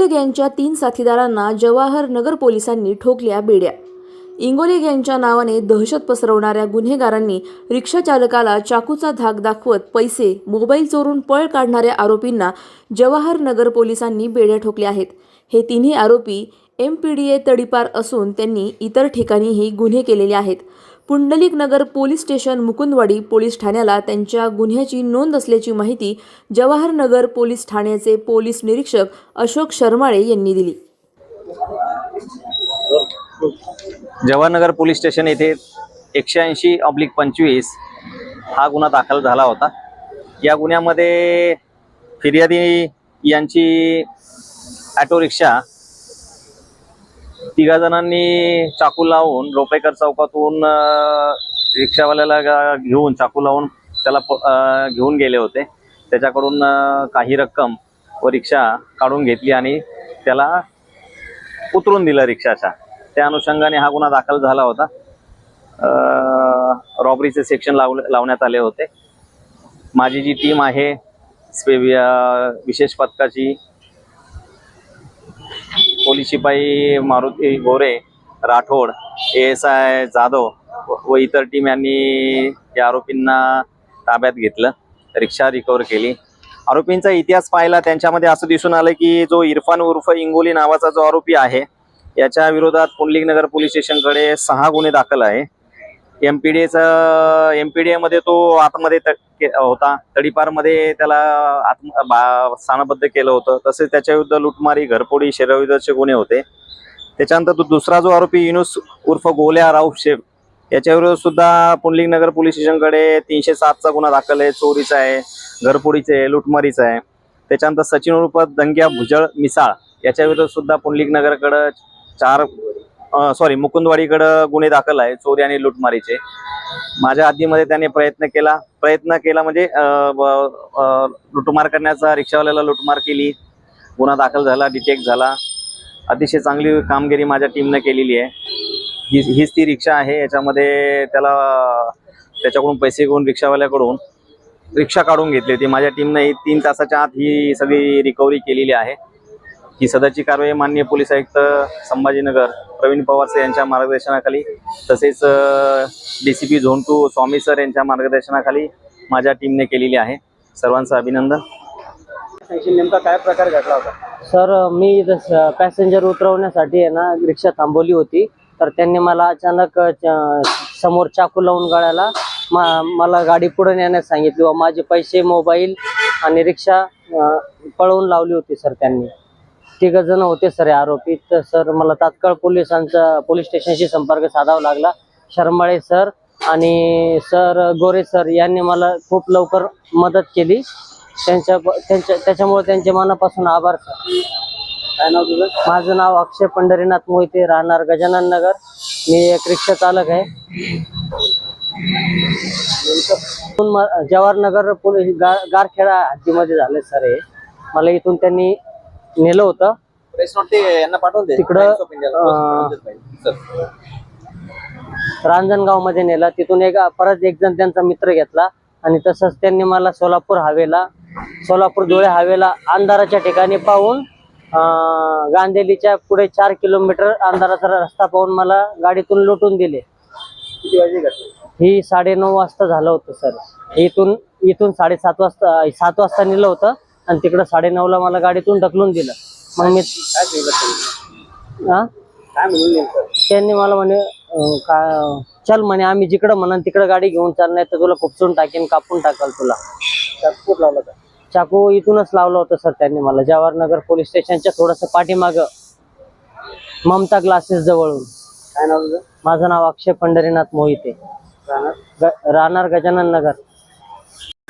इंगोले गँगच्या तीन साथीदारांना जवाहर नगर पोलिसांनी ठोकल्या बेड्या. इंगोले गँगच्या नावाने दहशत पसरवणाऱ्या गुन्हेगारांनी रिक्षा चालकाला चाकूचा धाक दाखवत पैसे मोबाईल चोरून पळ काढणाऱ्या आरोपींना जवाहर नगर पोलिसांनी बेड्या ठोकल्या आहेत. हे तिन्ही आरोपी एम पी डी ए तडीपार असून त्यांनी इतर ठिकाणीही गुन्हे केलेले आहेत. Pundalik Nagar police station Mukundwadi police ठाण्याला त्यांच्या गुन्ह्याची नोंद असल्याची माहिती जवाहर नगर पोलीस ठाण्याचे पोलीस निरीक्षक अशोक शर्माळे यांनी दिली. जवाहरनगर पोलीस स्टेशन येथे एकशे ऐंशी ऑब्लिक पंचवीस हा गुन्हा दाखल झाला होता. या गुन्ह्यामध्ये फिर्यादी यांची ॲटो रिक्षा तिघा जणांनी चाकू लावून रोपेकर चौकातून रिक्षावाल्याला घेऊन चाकू लावून त्याला प- घेऊन गेले होते. त्याच्याकडून काही रक्कम व रिक्षा काढून घेतली आणि त्याला उतरून दिलं रिक्षाच्या. त्या अनुषंगाने हा गुन्हा दाखल झाला होता. रॉबरीचे सेक्शन लाव लावण्यात आले होते. माझी जी टीम आहे स्पे विशेष पथकाची पोलीस शिपाई Maruti Gore Rathod A S I Jadhav व- व इतर टीम यांनी या आरोपींना ताब्यात घेतलं रिक्षा रिकवर केली. आरोपींचा इतिहास पाहिला त्यांच्यामध्ये असं दिसून आलं की जो इरफान उर्फ इंगोली नावाचा जो आरोपी आहे याच्या विरोधात पुंडलिक नगर पोलीस स्टेशनकडे सहा गुन्हे दाखल आहे. एमपीडीएचं एमपीडीएमध्ये तो आतमध्ये त- के- होता. तडीपारमध्ये त्याला आत बा- स्थानबद्ध केलं होतं. तसेच त्याच्या विरुद्ध लुटमारी घरपोडी शरीरविरुद्धचे गुन्हे होते. त्याच्यानंतर तो दुसरा जो आरोपी युनुस उर्फ गोल्या राऊफ शेख याच्याविरुद्ध सुद्धा पुंडलिक नगर पोलीस स्टेशनकडे तीनशे सातचा गुन्हा दाखल आहे. चोरीचा आहे घरपोडीचा आहे लुटमारीचा आहे. त्याच्यानंतर सचिन उर्फ दंग्या भुजळ मिसाळ याच्याविरुद्ध सुद्धा पुंडलिक नगरकडं चार सॉरी मुकुंदवाडीकडं गुन्हे दाखल आहे चोरी आणि लुटमारीचे. माझ्या हद्दीमध्ये त्याने प्रयत्न केला. प्रयत्न केला म्हणजे लुटमार करण्याचा रिक्षावाल्याला लुटमार केली. गुन्हा दाखल झाला डिटेक्ट झाला. अतिशय चांगली कामगिरी माझ्या टीमनं केलेली आहे. ही हीच ती रिक्षा आहे याच्यामध्ये त्याला त्याच्याकडून पैसे घेऊन रिक्षावाल्याकडून रिक्षा काढून घेतली होती. माझ्या टीमनं तीन तासाच्या आत ही सगळी रिकव्हरी केलेली आहे. ही सदरची कारवाई माननीय पोलीस आयुक्त संभाजीनगर प्रवीण पवार सर यांच्या मार्गदर्शनाखाली तसेच D C P zone two Swami sir यांच्या मार्गदर्शनाखाली माझ्या टीमने केलेली आहे. सर्वांचं अभिनंदन. नेमका काय प्रकार घडला होता? सर मी पॅसेंजर उतरवण्यासाठी आहे ना रिक्षा थांबवली होती. तर त्यांनी मला अचानक समोर चाकू लावून गळ्याला मा मला गाडी पुढे नेण्यास सांगितली व माझे पैसे मोबाईल आणि रिक्षा पळवून लावली होती सर त्यांनी. तिघ जण होते सर आरोपी. तर सर मला तात्काळ पोलिसांचा पोलीस स्टेशनशी संपर्क साधावा लागला. शर्माळे सर आणि सर गोरे सर यांनी मला खूप लवकर मदत केली. त्यांच्या त्यांच्या त्याच्यामुळे त्यांचे मनापासून आभार सर. काय नाव तुझं? माझं नाव अक्षय पंढरीनाथ मोहिते राहणार गजानन नगर. मी एक रिक्षा चालक आहे. जवाहरनगर पोलीस गा- गारखेडा हद्दीमध्ये झाले सर हे. मला इथून त्यांनी नेलं होतं. प्रेस नोट ते यांना पाठवून दे. तिकडं, Times of India ला. अं, सर. रांजणगावमध्ये नेलं. तिथून एक परत एक जण त्यांचा मित्र घेतला. आणि तसंच त्यांनी मला सोलापूर हवेला सोलापूर धुळे हवेला अंधाराच्या ठिकाणी पाहून अं, गांधेलीच्या पुढे चार किलोमीटर अंधाराचा रस्ता पाहून मला गाडीतून लुटून दिले. किती वाजली घटना ही साडेनऊ वाजता झालं होतं सर इथून इथून साडेसात वाजता सात वाजता नेलं होतं. आणि तिकडं साडेनऊला मला गाडीतून ढकलून दिलं. मग मी काय? हा काय म्हणून नेमकं? त्यांनी मला म्हणे अं, का चल म्हणे आम्ही जिकडं म्हणन तिकडं गाडी घेऊन चाल नाही तर तुला खुपसून टाकेन कापून टाकाल तुला. लावला होता? चाकू इथूनच लावलं होतं सर त्यांनी मला. जवाहरनगर पोलीस स्टेशनच्या थोडस पाठीमाग ममता क्लासेस जवळून. काय नाव तुझं? माझं नाव अक्षय पंढरीनाथ मोहिते. राहणार? ग- राहणार गजानन नगर.